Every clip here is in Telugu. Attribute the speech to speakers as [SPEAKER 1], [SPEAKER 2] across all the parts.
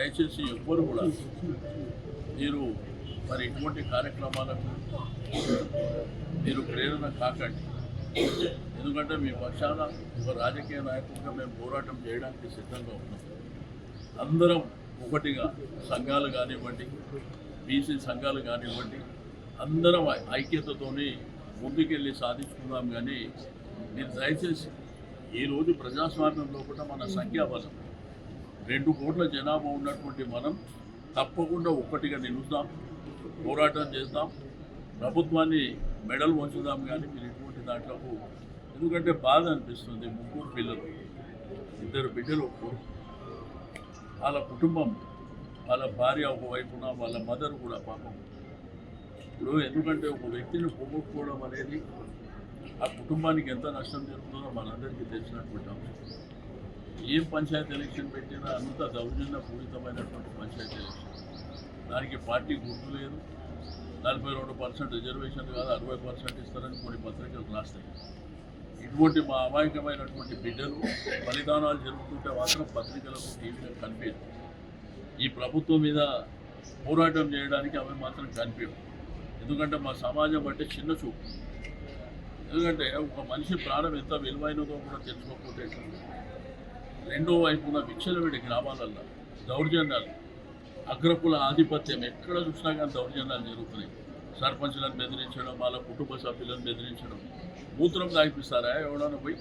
[SPEAKER 1] దయచేసి ఎవ్వరు కూడా మీరు మరి ఇటువంటి కార్యక్రమాలకు మీరు ప్రేరణ కాకండి. ఎందుకంటే మీ పక్షాన ఒక రాజకీయ నాయకుడిగా మేము పోరాటం చేయడానికి సిద్ధంగా ఉన్నాం. అందరం ఒకటిగా సంఘాలు కానివ్వండి బీసీ సంఘాలు కానివ్వండి అందరం ఐక్యతతోని ముందుకెళ్ళి సాధించుకుందాం కానీ మీరు దయచేసి ఈరోజు ప్రజాస్వామ్యంలో కూడా మన సంఖ్యాబలం రెండు కోట్ల జనాభా ఉన్నటువంటి మనం తప్పకుండా ఒక్కటిగా నిలుద్దాం పోరాటం చేద్దాం. ప్రభుత్వాన్ని మెడల్ వంచుదాం కానీ మీరు ఇటువంటి దాంట్లకు ఎందుకంటే బాధ అనిపిస్తుంది ముగ్గురు పిల్లలు ఇద్దరు బిడ్డలు ఒక వాళ్ళ కుటుంబం వాళ్ళ భార్య ఒకవైపున వాళ్ళ మదర్ కూడా పాపం. ఇప్పుడు ఎందుకంటే ఒక వ్యక్తిని పోగొట్టుకోవడం అనేది ఆ కుటుంబానికి ఎంత నష్టం జరుగుతుందో మనందరికీ తెలిసినటువంటి అంశం. ఏం పంచాయతీ ఎలక్షన్ పెట్టినా అంత దౌర్జన్య పూరితమైనటువంటి పంచాయతీ ఎలక్షన్. దానికి పార్టీ గుర్తు లేదు. నలభై రెండు పర్సెంట్ రిజర్వేషన్ కాదు అరవై పర్సెంట్ ఇస్తారని కొన్ని పత్రికలు రాస్తాయి. ఇటువంటి మా అమాయకమైనటువంటి బిడ్డలు బలిదానాలు జరుగుతుంటే మాత్రం పత్రికలకు టీవీలకు కనిపించదు. ఈ ప్రభుత్వం మీద పోరాటం చేయడానికి అవి మాత్రం కనిపించవు. ఎందుకంటే మా సమాజం అంటే చిన్న చూపు. ఎందుకంటే ఒక మనిషి ప్రాణం ఎంత విలువైనదో కూడా తెలుసుకోకపోతే రెండో వైపున విచ్చలవిడి గ్రామాలలో దౌర్జన్యాలు అగ్రకుల ఆధిపత్యం ఎక్కడ చూసినా కానీ దౌర్జన్యాలు జరుగుతున్నాయి. సర్పంచులను బెదిరించడం వాళ్ళ కుటుంబ సభ్యులను బెదిరించడం. మూత్రం దాగిపిస్తారా ఎవడన్నా పోయి?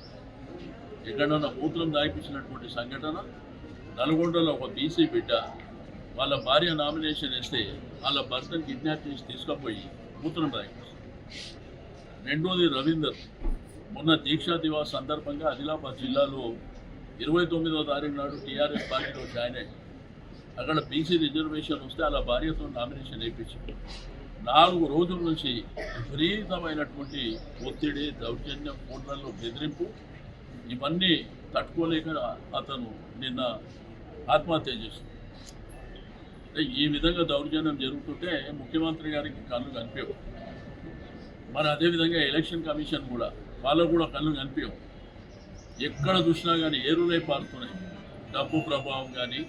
[SPEAKER 1] ఎక్కడన్నా మూత్రం దాగిపించినటువంటి సంఘటన? నల్గొండలో ఒక బీసీ బిడ్డ వాళ్ళ భార్య నామినేషన్ వేస్తే వాళ్ళ భర్తను కిడ్నాప్ చేసి తీసుకుపోయి మూత్రం దాగిపిస్తారు రెండోది రవీందర్. మొన్న దీక్షా దివాస్ సందర్భంగా ఆదిలాబాద్ జిల్లాలో ఇరవై తొమ్మిదో తారీఖు నాడు టీఆర్ఎస్ పార్టీలో జాయిన్ అయ్యి అక్కడ బీసీ రిజర్వేషన్ వస్తే అలా భార్యతో నామినేషన్ వేయించారు. నాలుగు రోజుల నుంచి విపరీతమైనటువంటి ఒత్తిడి దౌర్జన్యం ఫోన్లలో బెదిరింపు ఇవన్నీ తట్టుకోలేక అతను నిన్న ఆత్మహత్య చేసింది ఈ విధంగా దౌర్జన్యం జరుగుతుంటే ముఖ్యమంత్రి గారికి కళ్ళు కనిపించవు. మరి అదేవిధంగా ఎలక్షన్ కమిషన్ కూడా వాళ్ళకు కూడా కళ్ళు కనిపించవు. ఎక్కడ చూసినా కానీ ఏరులై పారుతున్నాయి. డబ్బు ప్రభావం కానీ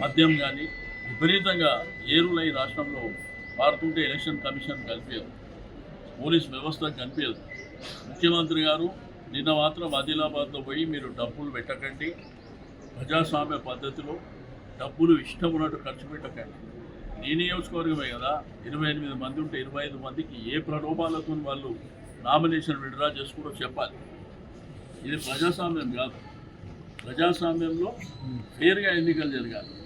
[SPEAKER 1] మద్యం కానీ విపరీతంగా ఏరులై రాష్ట్రంలో పారుతుంటే ఎలక్షన్ కమిషన్ కనిపించదు. పోలీస్ వ్యవస్థ కనిపించదు. ముఖ్యమంత్రి గారు నిన్న మాత్రం ఆదిలాబాద్లో పోయి మీరు డబ్బులు పెట్టకండి. ప్రజాస్వామ్య పద్ధతిలో డబ్బులు ఇష్టం ఉన్నట్టు ఖర్చు పెట్టకండి. నీ నియోజకవర్గమే కదా. ఇరవై ఎనిమిది మంది ఉంటే ఇరవై ఐదు మందికి ఏ ప్రలోభాలతో వాళ్ళు నామినేషన్ విడ్రా చేసుకోవడం చెప్పాలి. ఇది ప్రజాస్వామ్యం కాదు. ప్రజాస్వామ్యంలో ఫేర్గా ఎన్నికలు జరగాలి.